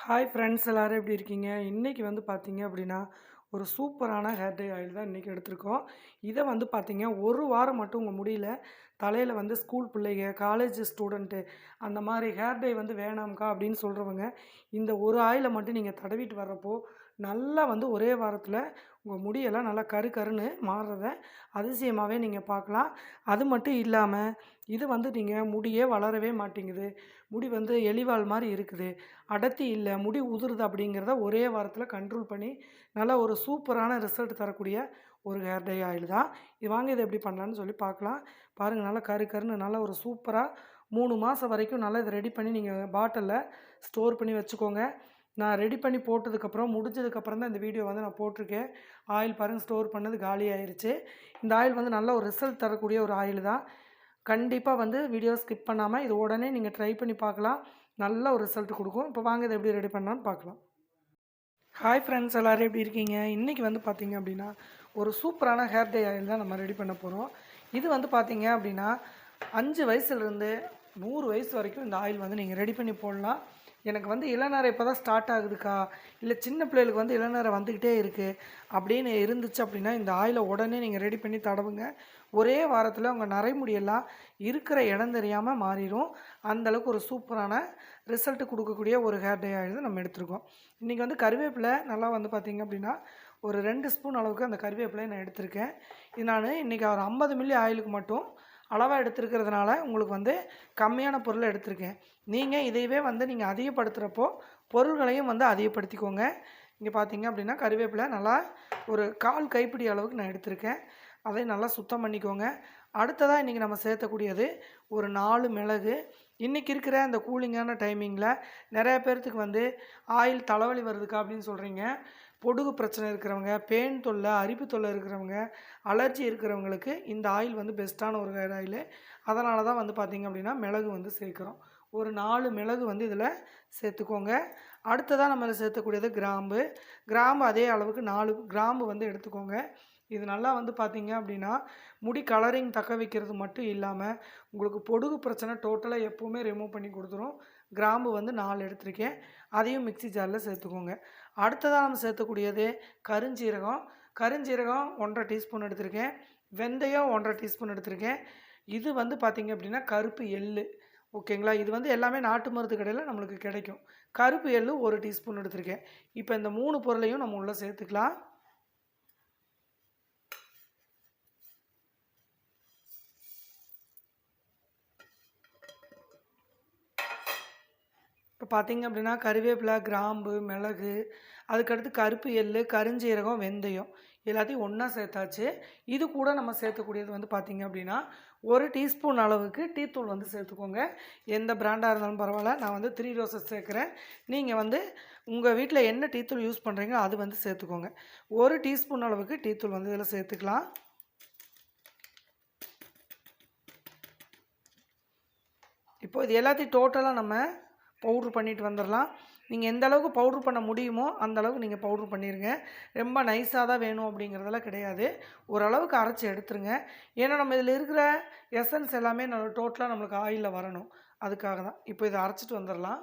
Hi friends எல்லோரும் எப்படி இருக்கீங்க? இன்னைக்கு வந்து பார்த்தீங்க அப்படின்னா, ஒரு சூப்பரான ஹேர் டே ஆயில் தான் இன்றைக்கி எடுத்திருக்கோம். இதை வந்து பார்த்தீங்க, ஒரு வாரம் மட்டும் உங்கள் முடியல தலையில் வந்து ஸ்கூல் பிள்ளைங்க காலேஜ் ஸ்டூடெண்ட்டு அந்த மாதிரி ஹேர் டே வந்து வேணாம்க்கா அப்படின்னு சொல்கிறவங்க இந்த ஒரு ஆயிலை மட்டும் நீங்கள் தடவிட்டு வர்றப்போ, நல்லா வந்து ஒரே வாரத்தில் உங்கள் முடியெல்லாம் நல்லா கரு கருன்னு மாறுறத அதிசயமாகவே நீங்கள் பார்க்கலாம். அது மட்டும் இல்லாமல் இது வந்து நீங்கள் முடியே வளரவே மாட்டேங்குது. முடி வந்து எலிவால் மாதிரி இருக்குது. அடர்த்தி இல்லை முடி உதிருது அப்படிங்கிறத ஒரே வாரத்தில் கண்ட்ரோல் பண்ணி, நல்லா ஒரு சூப்பரான ரிசல்ட் தரக்கூடிய ஒரு ஹேர் டை ஆயில் தான். இது வாங்க இதை எப்படி பண்ணலான்னு சொல்லி பார்க்கலாம். பாருங்கள் நல்லா கரு கருன்னு நல்லா ஒரு சூப்பராக மூணு மாதம் வரைக்கும் நல்லா இதை ரெடி பண்ணி நீங்கள் பாட்டிலில் ஸ்டோர் பண்ணி வச்சுக்கோங்க. நான் ரெடி பண்ணி போட்டதுக்கப்புறம், முடிஞ்சதுக்கப்புறம் தான் இந்த வீடியோ வந்து நான் போட்டிருக்கேன். ஆயில் பாருங்கள் ஸ்டோர் பண்ணது காலி ஆயிடுச்சு இந்த ஆயில் வந்து நல்ல ஒரு ரிசல்ட் தரக்கூடிய ஒரு ஆயில் தான். கண்டிப்பாக வந்து வீடியோ ஸ்கிப் பண்ணாமல் இது உடனே நீங்கள் ட்ரை பண்ணி பார்க்கலாம். நல்ல ஒரு ரிசல்ட் கொடுக்கும் இப்போ வாங்க இதை எப்படி ரெடி பண்ணலான்னு பார்க்கலாம். ஹாய் ஃப்ரெண்ட்ஸ் எல்லோரும் எப்படி இருக்கீங்க? இன்றைக்கி வந்து பார்த்தீங்க அப்படின்னா, ஒரு சூப்பரான ஹேர் டே ஆயில் தான் நம்ம ரெடி பண்ண போகிறோம் இது வந்து பார்த்தீங்க அப்படின்னா, அஞ்சு வயசுலேருந்து நூறு வயசு வரைக்கும் இந்த ஆயில் வந்து நீங்கள் ரெடி பண்ணி போடலாம். எனக்கு வந்து இளநரை இப்போ தான் ஸ்டார்ட் ஆகுதுக்கா, இல்லை சின்ன பிள்ளைகளுக்கு வந்து இளநரை வந்துக்கிட்டே இருக்குது அப்படின்னு இருந்துச்சு அப்படின்னா, இந்த ஆயிலை உடனே நீங்கள் ரெடி பண்ணி தடவுங்க. ஒரே வாரத்தில் உங்கள் நரைமுடியெல்லாம் இருக்கிற இடம் தெரியாமல் மாறிடும் அந்த அளவுக்கு ஒரு சூப்பரான ரிசல்ட் கொடுக்கக்கூடிய ஒரு ஹேர் டே ஆயில் நம்ம எடுத்திருக்கோம். இன்றைக்கி வந்து கருவேப்பிலை நல்லா வந்து பார்த்தீங்க அப்படின்னா, ஒரு ரெண்டு ஸ்பூன் அளவுக்கு அந்த கருவேப்பிலையை நான் எடுத்திருக்கேன். இது நான் இன்னைக்கு ஒரு 50 மில்லி ஆயிலுக்கு மட்டும் அளவாக எடுத்திருக்கிறதுனால, உங்களுக்கு வந்து கம்மியான பொருள் எடுத்திருக்கேன். நீங்கள் இதையவே வந்து நீங்கள் அதிகப்படுத்துகிறப்போ பொருள்களையும் வந்து அதிகப்படுத்திக்கோங்க. இங்கே பார்த்தீங்க அப்படின்னா, கருவேப்பிலை நல்லா ஒரு 1/4 கைப்பிடி அளவுக்கு நான் எடுத்திருக்கேன். அதையும் நல்லா சுத்தம் பண்ணிக்கோங்க. அடுத்ததாக இன்றைக்கி நம்ம சேர்த்தக்கூடியது ஒரு நாலு மிளகு. இன்றைக்கி இருக்கிற அந்த கூலிங்கான டைமிங்கில் நிறைய பேர்த்துக்கு வந்து ஆயில் தலைவலி வருதுக்கா அப்படின்னு சொல்கிறீங்க பொடுகு பிரச்சனை இருக்கிறவங்க, பேன் தொல்லை அரிப்பு தொல்லை இருக்கிறவங்க, அலர்ஜி இருக்கிறவங்களுக்கு இந்த ஆயில் வந்து பெஸ்ட்டான ஒரு ஆயில் ஆயிலு. அதனால தான் வந்து பார்த்திங்க அப்படின்னா, மிளகு வந்து சேர்க்குறோம் ஒரு நாலு மிளகு வந்து இதில் சேர்த்துக்கோங்க. அடுத்ததாக நம்ம சேர்த்தக்கூடியது கிராம்பு. கிராம்பு அதே அளவுக்கு நாலு கிராம்பு வந்து எடுத்துக்கோங்க. இது நல்லா வந்து பார்த்திங்க அப்படின்னா, முடி கலரிங் தக்க வைக்கிறது மட்டும் இல்லாமல் உங்களுக்கு பொடுகு பிரச்சனை டோட்டலாக எப்போவுமே ரிமூவ் பண்ணி கொடுத்துரும் கிராம்பு வந்து நாலு எடுத்திருக்கேன். அதையும் மிக்ஸி ஜாரில் சேர்த்துக்கோங்க. அடுத்ததாக நம்ம சேர்த்தக்கூடியது கருஞ்சீரகம். கருஞ்சீரகம் 1 1/2 டீஸ்பூன் எடுத்திருக்கேன். வெந்தயம் 1 1/2 டீஸ்பூன் எடுத்திருக்கேன். இது வந்து பார்த்திங்க அப்படின்னா, கருப்பு எள்ளு. ஓகேங்களா? இது வந்து எல்லாமே நாட்டு மருந்து கடையில் நம்மளுக்கு கிடைக்கும். கருப்பு எள்ளு ஒரு டீஸ்பூன் எடுத்திருக்கேன். இப்போ இந்த மூணு பொருளையும் நம்ம உள்ளே சேர்த்துக்கலாம். பார்த்தீங்க அப்படின்னா, கருவேப்பிலை, கிராம்பு, மிளகு, அதுக்கடுத்து கருப்பு எள் கருஞ்சீரகம், வெந்தயம் எல்லாத்தையும் ஒன்றா சேர்த்தாச்சு. இது கூட நம்ம சேர்த்தக்கூடியது வந்து பார்த்தீங்க அப்படின்னா, ஒரு டீஸ்பூன் அளவுக்கு டீத்தூள் வந்து சேர்த்துக்கோங்க. எந்த பிராண்டாக இருந்தாலும் பரவாயில்ல நான் வந்து த்ரீ ரோசஸ் சேர்க்குறேன் நீங்கள் வந்து உங்கள் வீட்டில் என்ன டீத்தூள் யூஸ் பண்ணுறீங்களோ அது வந்து சேர்த்துக்கோங்க. ஒரு டீஸ்பூன் அளவுக்கு டீத்தூள் வந்து இதில் சேர்த்துக்கலாம். இப்போது இது எல்லாத்தையும் டோட்டலாக நம்ம பவுட்ரு பண்ணிட்டு வந்துடலாம் நீங்கள் எந்த அளவுக்கு பவுட்ரு பண்ண முடியுமோ, அந்த அளவுக்கு பவுட்ரு பண்ணிடுங்க ரொம்ப நைஸாக தான் வேணும் அப்படிங்கிறதெல்லாம் கிடையாது. ஓரளவுக்கு அரைச்சி எடுத்துருங்க. ஏன்னா, நம்ம இதில் இருக்கிற எசன்ஸ் எல்லாமே நம்ம டோட்டலாக நம்மளுக்கு ஆயில்ல வரணும். அதுக்காக தான். இப்போ இதை அரைச்சிட்டு வந்துடலாம்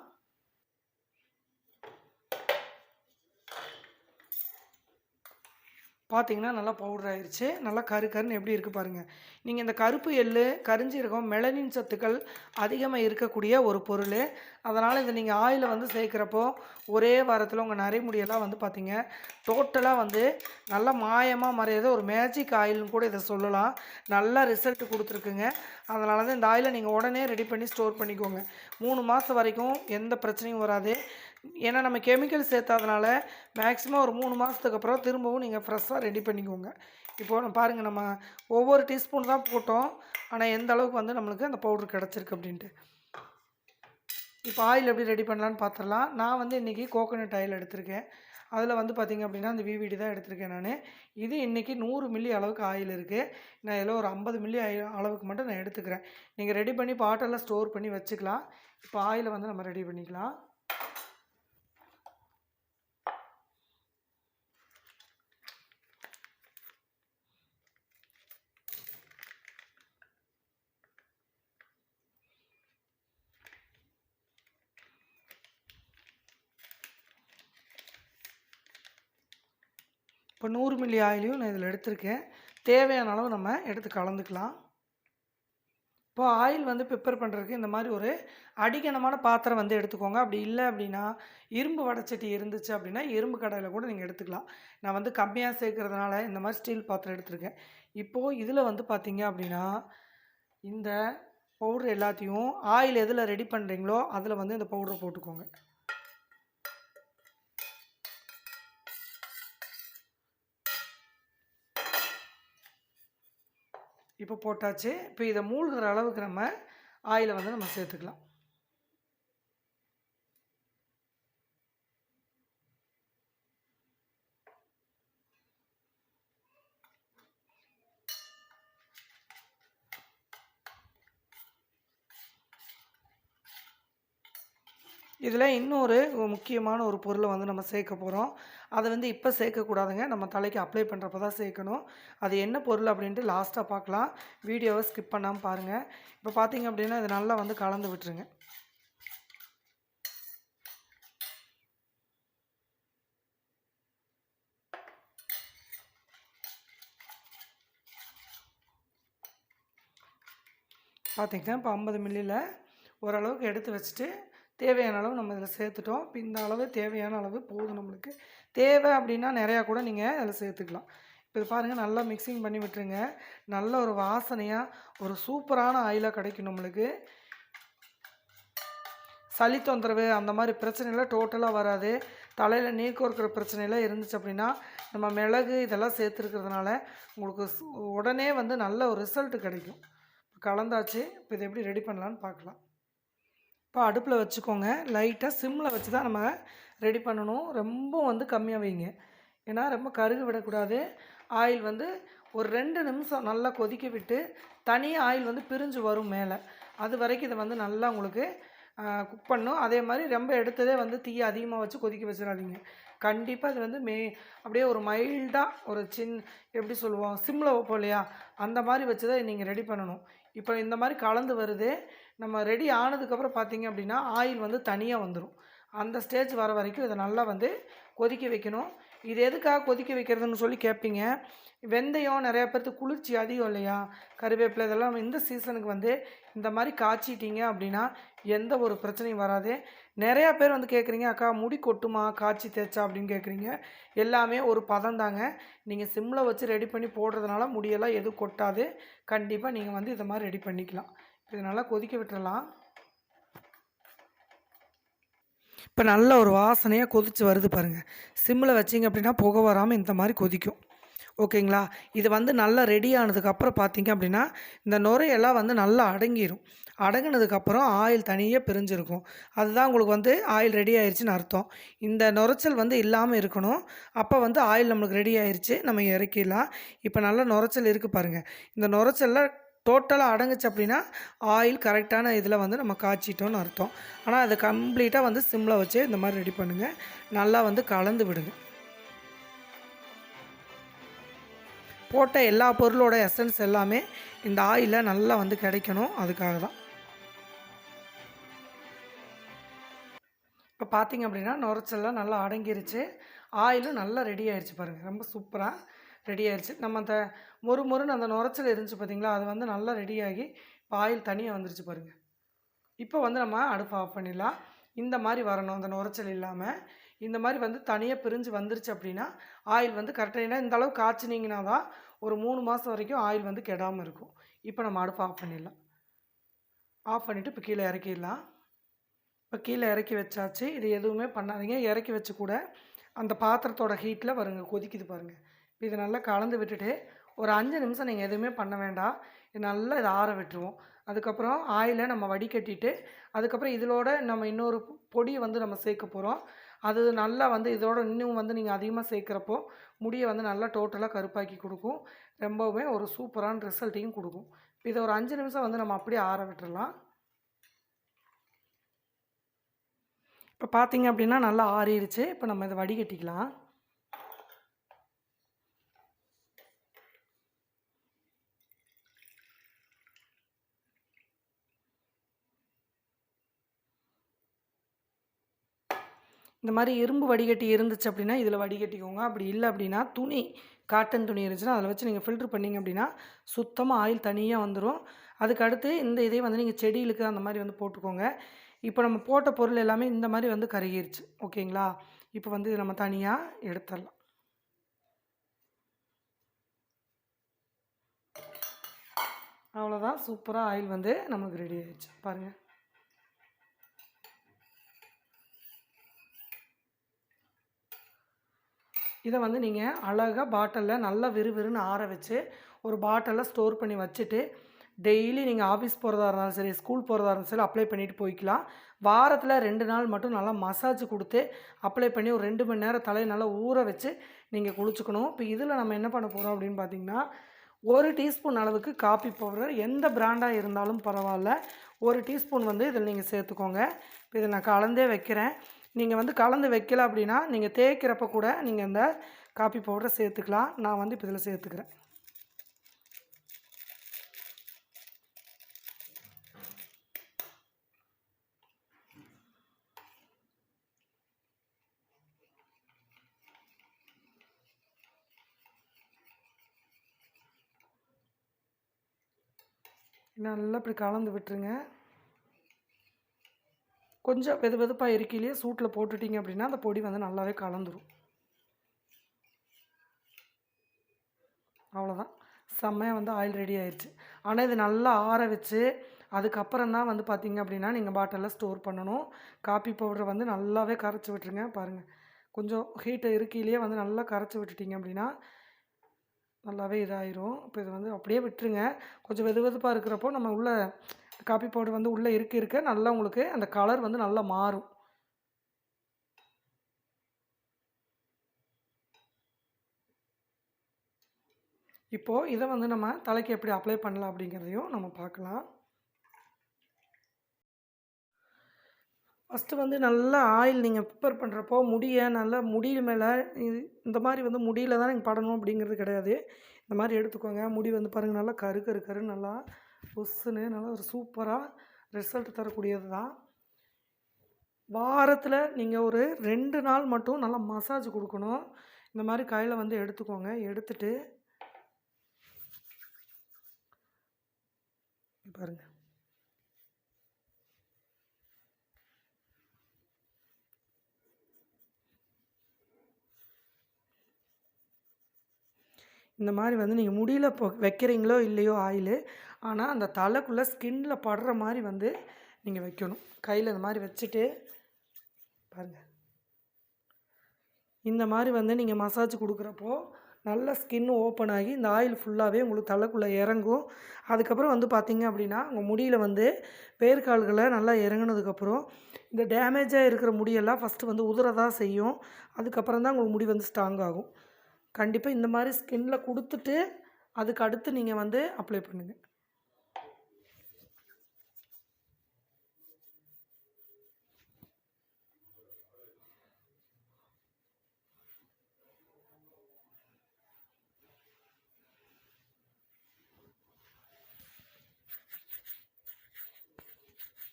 பார்த்தீங்கன்னா, நல்லா பவுடர் ஆயிடுச்சு நல்லா கரு கருன்னு எப்படி இருக்குது பாருங்கள் நீங்கள் இந்த கருப்பு எள்ளு, கரிஞ்சீரகம் மெலனின் சத்துக்கள் அதிகமாக இருக்கக்கூடிய ஒரு பொருள் அதனால் இதை நீங்கள் ஆயில் வந்து சேர்க்குறப்போ ஒரே வாரத்தில் உங்கள் நரைமுடியெல்லாம் வந்து பார்த்தீங்க, டோட்டலாக வந்து நல்லா மாயமாக மறையாத ஒரு மேஜிக் ஆயில்னு கூட இதை சொல்லலாம். நல்ல ரிசல்ட் கொடுத்துருக்குங்க அதனால தான் இந்த ஆயிலை நீங்கள் உடனே ரெடி பண்ணி ஸ்டோர் பண்ணிக்கோங்க. மூணு மாதம் வரைக்கும் எந்த பிரச்சனையும் வராது. ஏன்னா, நம்ம கெமிக்கல் சேர்த்தாதனால, மேக்ஸிமம் ஒரு மூணு மாதத்துக்கு அப்புறம் திரும்பவும் நீங்கள் ஃப்ரெஷ்ஷாக ரெடி பண்ணிக்கோங்க. இப்போது பாருங்கள் நம்ம ஒவ்வொரு டீஸ்பூன் தான் போட்டோம். ஆனால் எந்த அளவுக்கு வந்து நம்மளுக்கு அந்த பவுடர் கிடச்சிருக்கு அப்படின்ட்டு. இப்போ ஆயில் எப்படி ரெடி பண்ணலான்னு பார்த்துடலாம் நான் வந்து இன்னைக்கு கோகோனட் ஆயில் எடுத்திருக்கேன். அதில் வந்து பார்த்தீங்க அப்படின்னா, அந்த விவிடி தான் எடுத்திருக்கேன் நான் இது இன்னைக்கு நூறு மில்லி அளவுக்கு ஆயில் இருக்குது நான் இதில் ஒரு 50 மில்லி ஆயி அளவுக்கு மட்டும் நான் எடுத்துக்கிறேன். நீங்கள் ரெடி பண்ணி பாட்டெல்லாம் ஸ்டோர் பண்ணி வச்சுக்கலாம். இப்போ ஆயிலை வந்து நம்ம ரெடி பண்ணிக்கலாம். இப்போ நூறு மில்லி ஆயிலையும் நான் இதில் எடுத்திருக்கேன். தேவையான அளவு நம்ம எடுத்து கலந்துக்கலாம். இப்போ ஆயில் வந்து ப்ரிப்பேர் பண்ணுறதுக்கு இந்த மாதிரி ஒரு அடிகனமான பாத்திரம் வந்து எடுத்துக்கோங்க. அப்படி இல்லை அப்படின்னா இரும்பு வடைச்சட்டி இருந்துச்சு அப்படின்னா இரும்பு கடையில் கூட நீங்கள் எடுத்துக்கலாம். நான் வந்து கம்மியாக சேர்க்குறதுனால இந்த மாதிரி ஸ்டீல் பாத்திரம் எடுத்திருக்கேன். இப்போது இதில் வந்து பார்த்தீங்க அப்படின்னா இந்த பவுட்ரு எல்லாத்தையும் ஆயில் எதில் ரெடி பண்ணுறீங்களோ அதில் வந்து இந்த பவுடரை போட்டுக்கோங்க. இப்போ போட்டாச்சு. இப்போ இதை மூழ்கிற அளவுக்கு நம்ம ஆயிலை வந்து நம்ம சேர்த்துக்கலாம். இதில் இன்னொரு முக்கியமான ஒரு பொருளை வந்து நம்ம சேர்க்க போகிறோம். அதை வந்து இப்போ சேர்க்கக்கூடாதுங்க. நம்ம தலைக்கு அப்ளை பண்ணுறப்ப தான் சேர்க்கணும். அது என்ன பொருள் அப்படின்ட்டு லாஸ்ட்டாக பார்க்கலாம். வீடியோவை ஸ்கிப் பண்ணாமல் பாருங்கள் இப்போ பார்த்தீங்க அப்படின்னா இது நல்லா வந்து கலந்து விட்டுருங்க. பார்த்திங்கன்னா இப்போ ஐம்பது மில்லியில் ஓரளவுக்கு எடுத்து வச்சுட்டு தேவையான அளவு நம்ம இதில் சேர்த்துட்டோம். இப்போ இந்த அளவு தேவையான அளவு போதும் நம்மளுக்கு. தேவை அப்படின்னா நிறையா கூட நீங்கள் அதில் சேர்த்துக்கலாம். இப்போ இது பாருங்கள் நல்லா மிக்சிங் பண்ணி விட்டுருங்க. நல்ல ஒரு வாசனையாக ஒரு சூப்பரான ஆயிலாக கிடைக்கும் நம்மளுக்கு. சளி தொந்தரவு அந்த மாதிரி பிரச்சனைலாம் டோட்டலாக வராது. தலையில் நீக்கம் இருக்கிற பிரச்சனைலாம் இருந்துச்சு அப்படின்னா நம்ம மிளகு இதெல்லாம் சேர்த்துருக்கிறதுனால உங்களுக்கு உடனே வந்து நல்ல ஒரு ரிசல்ட் கிடைக்கும். கலந்தாச்சு இப்போ இதை எப்படி ரெடி பண்ணலான்னு பார்க்கலாம். இப்போ அடுப்பில் வச்சுக்கோங்க. லைட்டாக சிம்மில் வச்சு தான் நம்ம ரெடி பண்ணணும். ரொம்ப வந்து கம்மியாக வைங்க. ஏன்னா ரொம்ப கருகு விடக்கூடாது. ஆயில் வந்து ஒரு ரெண்டு நிமிஷம் நல்லா கொதிக்க விட்டு தனியாக ஆயில் வந்து பிரிஞ்சு வரும் மேலே. அது வரைக்கும் இதை வந்து நல்லா உங்களுக்கு குக் பண்ணும் அதே மாதிரி ரொம்ப எடுத்ததே வந்து தீயை அதிகமாக வச்சு கொதிக்க வச்சிடாதீங்க. கண்டிப்பாக இது வந்து மே அப்படியே ஒரு மைல்டாக ஒரு சின் எப்படி சொல்லுவோம் சிம்மில் வைப்போம் இல்லையா? அந்த மாதிரி வச்சு தான் நீங்கள் ரெடி பண்ணணும். இப்போ இந்த மாதிரி கலந்து வருது. நம்ம ரெடி ஆனதுக்கப்புறம் பார்த்தீங்க அப்படின்னா ஆயில் வந்து தனியாக வந்துடும் அந்த ஸ்டேஜ் வர வரைக்கும் இதை நல்லா வந்து கொதிக்க வைக்கணும். இது எதுக்காக கொதிக்க வைக்கிறதுன்னு சொல்லி கேட்பீங்க வெந்தயம் நிறையா பேர்த்து குளிர்ச்சி அதிகம் இல்லையா? கருவேப்பிலை இதெல்லாம் இந்த சீசனுக்கு வந்து இந்த மாதிரி காய்ச்சிட்டிங்க அப்படின்னா எந்த ஒரு பிரச்சனையும் வராது. நிறையா பேர் வந்து கேட்குறீங்க அக்கா முடி கொட்டுமா? காய்ச்சி தேய்ச்சா? அப்படின்னு கேட்குறீங்க எல்லாமே ஒரு பதம் தாங்க. நீங்கள் சிம்மில் வச்சு ரெடி பண்ணி போடுறதுனால முடியெல்லாம் எதுவும் கொட்டாது. கண்டிப்பாக நீங்கள் வந்து இதை மாதிரி ரெடி பண்ணிக்கலாம். இது நல்லா கொதிக்க விட்டுறலாம். இப்போ நல்ல ஒரு வாசனையாக கொதிச்சு வருது பாருங்கள் சிம்மில் வச்சிங்க அப்படின்னா புகை வராமல் இந்த மாதிரி கொதிக்கும். ஓகேங்களா? இது வந்து நல்லா ரெடி ஆனதுக்கப்புறம் பார்த்தீங்க அப்படின்னா இந்த நுரையெல்லாம் வந்து நல்லா அடங்கிடும் அடங்கினதுக்கப்புறம் ஆயில் தனியாக பிரிஞ்சிருக்கும். அதுதான் உங்களுக்கு வந்து ஆயில் ரெடி ஆயிடுச்சுன்னு அர்த்தம். இந்த நுரைச்சல் வந்து இல்லாமல் இருக்கணும். அப்போ வந்து ஆயில் நம்மளுக்கு ரெடி ஆயிடுச்சு நம்ம இறக்கிடலாம். இப்போ நல்லா நுரைச்சல் இருக்குது பாருங்கள் இந்த நுரைச்சலில் டோட்டலாக அடங்குச்சு அப்படின்னா ஆயில் கரெக்டான இதில் வந்து நம்ம காய்ச்சிட்டோம்னு அர்த்தம். ஆனால் அதை கம்ப்ளீட்டாக வந்து சிம்மில் வச்சு இந்த மாதிரி ரெடி பண்ணுங்கள் நல்லா வந்து கலந்து விடுங்க. போட்ட எல்லா பொருளோட எசன்ஸ் எல்லாமே இந்த ஆயிலில் நல்லா வந்து கிடைக்கணும். அதுக்காக தான். இப்போ பார்த்தீங்க அப்படின்னா நுரைச்செல்லாம் நல்லா அடங்கிருச்சு. ஆயிலும் நல்லா ரெடி ஆயிடுச்சு பாருங்கள் ரொம்ப சூப்பராக ரெடி ஆயிடுச்சு நம்ம அந்த மொறு மொறுன்னு அந்த நுரைச்சல் இருந்துச்சு பார்த்தீங்களா அது வந்து நல்லா ரெடியாகி இப்போ ஆயில் தனியாக வந்துருச்சு பாருங்கள் இப்போ வந்து நம்ம அடுப்பு ஆஃப் பண்ணிடலாம். இந்த மாதிரி வரணும். அந்த நுரைச்சல் இல்லாமல் இந்த மாதிரி வந்து தனியாக பிரிஞ்சு வந்துருச்சு அப்படின்னா ஆயில் வந்து கரெக்டாக ஏன்னா இந்த அளவு காய்ச்சினீங்கன்னா தான் ஒரு மூணு மாதம் வரைக்கும் ஆயில் வந்து கெடாமல் இருக்கும். இப்போ நம்ம அடுப்பு ஆஃப் பண்ணிடலாம். ஆஃப் பண்ணிவிட்டு இப்போ கீழே இறக்கிடலாம். இப்போ கீழே இறக்கி வச்சாச்சு. இது எதுவுமே பண்ணாதீங்க. இறக்கி வச்சு கூட அந்த பாத்திரத்தோட ஹீட்டில் வருங்க கொதிக்குது பாருங்கள் இதை நல்லா கலந்து விட்டுட்டு ஒரு அஞ்சு நிமிஷம் நீங்கள் எதுவுமே பண்ண வேண்டாம். இது நல்லா இதை ஆற விட்டுருவோம். அதுக்கப்புறம் ஆயிலை நம்ம வடிகட்டிட்டு அதுக்கப்புறம் இதிலோட நம்ம இன்னொரு பொடியை வந்து நம்ம சேர்க்க போகிறோம் அது நல்லா வந்து இதோட இன்னும் வந்து நீங்கள் அதிகமாக சேர்க்குறப்போ முடியை வந்து நல்லா டோட்டலாக கருப்பாக்கி கொடுக்கும். ரொம்பவுமே ஒரு சூப்பரான ரிசல்ட்டையும் கொடுக்கும். இதை ஒரு அஞ்சு நிமிஷம் வந்து நம்ம அப்படியே ஆற விட்டுறலாம். இப்போ பார்த்தீங்க அப்படின்னா நல்லா ஆறிடுச்சு இப்போ நம்ம இதை வடிகட்டிக்கலாம். இந்த மாதிரி இரும்பு வடிகட்டி இருந்துச்சு அப்படின்னா இதில் வடிகட்டிக்கோங்க. அப்படி இல்லை அப்படின்னா துணி காட்டன் துணி இருந்துச்சுன்னா அதில் வச்சு நீங்கள் ஃபில்ட்ரு பண்ணிங்க அப்படின்னா சுத்தமாக ஆயில் தனியாக வந்துடும் அதுக்கு அடுத்து இந்த இதே வந்து நீங்கள் செடிகளுக்கு அந்த மாதிரி வந்து போட்டுக்கோங்க. இப்போ நம்ம போட்ட பொருள் எல்லாமே இந்த மாதிரி வந்து கருகிருச்சு. ஓகேங்களா? இப்போ வந்து இதை நம்ம தனியாக எடுத்துடலாம். அவ்வளோதான் சூப்பராக ஆயில் வந்து நமக்கு ரெடி ஆயிடுச்சு. பாருங்கள் இதை வந்து நீங்கள் அழகாக பாட்டிலில் நல்லா விறுவிறுன்னு ஆற வச்சு ஒரு பாட்டிலில் ஸ்டோர் பண்ணி வச்சுட்டு டெய்லி நீங்கள் ஆஃபீஸ் போகிறதா இருந்தாலும் சரி ஸ்கூல் போகிறதா இருந்தாலும் சரி அப்ளை பண்ணிவிட்டு போய்க்கலாம். வாரத்தில் ரெண்டு நாள் மட்டும் நல்லா மசாஜ் கொடுத்து அப்ளை பண்ணி ஒரு ரெண்டு மணி நேரம் தலையை நல்லா ஊற வச்சு நீங்கள் குளிச்சுக்கணும். இப்போ இதில் நம்ம என்ன பண்ண போகிறோம் அப்படின்னு பார்த்தீங்கன்னா ஒரு டீஸ்பூன் அளவுக்கு காப்பி பவுடர் எந்த பிராண்டாக இருந்தாலும் பரவாயில்ல. ஒரு டீஸ்பூன் வந்து இதில் நீங்கள் சேர்த்துக்கோங்க. இப்போ இதை நான் கலந்தே வைக்கிறேன். நீங்கள் வந்து கலந்து வைக்கல அப்படின்னா நீங்கள் தேய்க்கிறப்ப கூட நீங்கள் இந்த காப்பி பவுடரை சேர்த்துக்கலாம். நான் வந்து இப்போ இதில் சேர்த்துக்கிறேன். நல்லா இப்படி கலந்து விட்டுருங்க. கொஞ்சம் வெது வெதுப்பாக இருக்கையிலேயே சூட்டில் போட்டுட்டிங்க அப்படின்னா அந்த பொடி வந்து நல்லாவே கலந்துரும். அவ்வளோதான் செம்மையாக வந்து ஆயில் ரெடி ஆயிடுச்சு ஆனால் இது நல்லா ஆற வச்சு அதுக்கப்புறம் தான் வந்து பார்த்திங்க அப்படின்னா நீங்கள் பாட்டிலில் ஸ்டோர் பண்ணணும். காப்பி பவுடரை வந்து நல்லாவே கரைச்சி விட்டுருங்க பாருங்கள் கொஞ்சம் ஹீட்டை இருக்கையிலேயே வந்து நல்லா கரைச்சி விட்டுட்டிங்க அப்படின்னா நல்லாவே இதாயிரும். இப்போ இது வந்து அப்படியே விட்டுருங்க. கொஞ்சம் வெது வெதுப்பாக இருக்கிறப்போ நம்ம உள்ள காப்பி பவுடர் வந்து உள்ளே இருக்க இருக்க. நல்லா உங்களுக்கு அந்த கலர் வந்து நல்லா மாறும். இப்போது இதை வந்து நம்ம தலைக்கு எப்படி அப்ளை பண்ணலாம் அப்படிங்கிறதையும் நம்ம பார்க்கலாம். ஃபஸ்ட்டு வந்து நல்லா ஆயில் நீங்கள் ப்ரிப்பேர் பண்ணுறப்போ முடியை நல்லா முடி மேலே இது இந்த மாதிரி வந்து முடியில் தான் நீங்கள் படணும் அப்படிங்கிறது கிடையாது. இந்த மாதிரி எடுத்துக்கோங்க. முடி வந்து பாருங்கள் நல்லா கரு கரு கரு நல்லா பொஸ்ஸுன்னு நல்லா ஒரு சூப்பராக ரிசல்ட் தரக்கூடியது தான் வாரத்தில் நீங்கள் ஒரு ரெண்டு நாள் மட்டும் நல்லா மசாஜ் கொடுக்கணும். இந்த மாதிரி கையில் வந்து எடுத்துக்கோங்க. எடுத்துட்டு பாருங்கள் இந்த மாதிரி வந்து நீங்கள் முடியில் இப்போ வைக்கிறீங்களோ இல்லையோ ஆயிலு. ஆனால் அந்த தலைக்குள்ளே ஸ்கின்ல படுற மாதிரி வந்து நீங்கள் வைக்கணும். கையில் இந்த மாதிரி வச்சுட்டு பாருங்கள் இந்த மாதிரி வந்து நீங்கள் மசாஜ் கொடுக்குறப்போ நல்ல ஸ்கின் ஓப்பன் ஆகி இந்த ஆயில் ஃபுல்லாகவே உங்களுக்கு தலைக்குள்ளே இறங்கும். அதுக்கப்புறம் வந்து பார்த்திங்க அப்படின்னா உங்கள் முடியில் வந்து வேர்க்கால்களை நல்லா இறங்குனதுக்கப்புறம் இந்த டேமேஜாக இருக்கிற முடியெல்லாம் ஃபஸ்ட்டு வந்து உதிரதான் செய்யும். அதுக்கப்புறம் தான் உங்களுக்கு முடி வந்து ஸ்ட்ராங் ஆகும். கண்டிப்பாக இந்த மாதிரி ஸ்கின்ல கொடுத்துட்டு அதுக்கு அடுத்து நீங்கள் வந்து அப்ளை பண்ணுங்கள்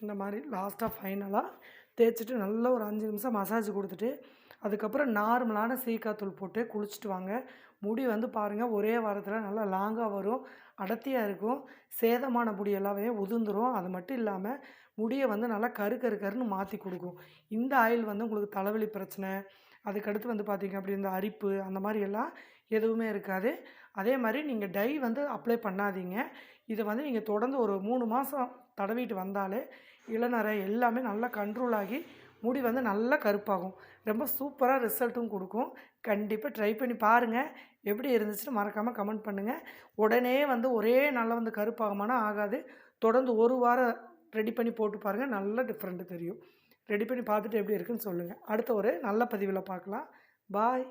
இந்த மாதிரி லாஸ்ட்டாக ஃபைனலாக தேய்ச்சிட்டு நல்ல ஒரு அஞ்சு நிமிஷம் மசாஜ் கொடுத்துட்டு அதுக்கப்புறம் நார்மலான சீக்காத்தூள் போட்டு குளிச்சுட்டு வாங்க. முடி வந்து பாருங்கள் ஒரே வாரத்தில் நல்லா லாங்காக வரும். அடர்த்தியாக இருக்கும். சேதமான முடி எல்லாமே உதிர்ந்துரும். அது மட்டும் இல்லாமல் முடியை வந்து நல்லா கரு கரு கருன்னு மாற்றி கொடுக்கும். இந்த ஆயில் வந்து உங்களுக்கு தலைவலி பிரச்சனை. அதுக்கடுத்து வந்து பார்த்திங்க அப்படி இந்த அரிப்பு அந்த மாதிரி எல்லாம் எதுவுமே இருக்காது. அதே மாதிரி நீங்கள் டை வந்து அப்ளை பண்ணாதீங்க. இதை வந்து நீங்கள் தொடர்ந்து ஒரு மூணு மாதம் தடவிட்டு வந்தாலே இளநரை எல்லாமே நல்லா கண்ட்ரோல் ஆகி முடி வந்து நல்லா கருப்பாகும். ரொம்ப சூப்பராக ரிசல்ட்டும் கொடுக்கும். கண்டிப்பாக ட்ரை பண்ணி பாருங்கள் எப்படி இருந்துச்சுன்னு மறக்காமல் கமெண்ட் பண்ணுங்கள் உடனே வந்து ஒரே நாளில் வந்து கருப்பாகுமானா ஆகாது. தொடர்ந்து ஒரு வாரம் ரெடி பண்ணி போட்டு பாருங்கள் நல்ல டிஃப்ரெண்ட்டு தெரியும். ரெடி பண்ணி பார்த்துட்டு எப்படி இருக்குன்னு சொல்லுங்கள் அடுத்த ஒரு நல்ல பதிவில் பார்க்கலாம். பாய்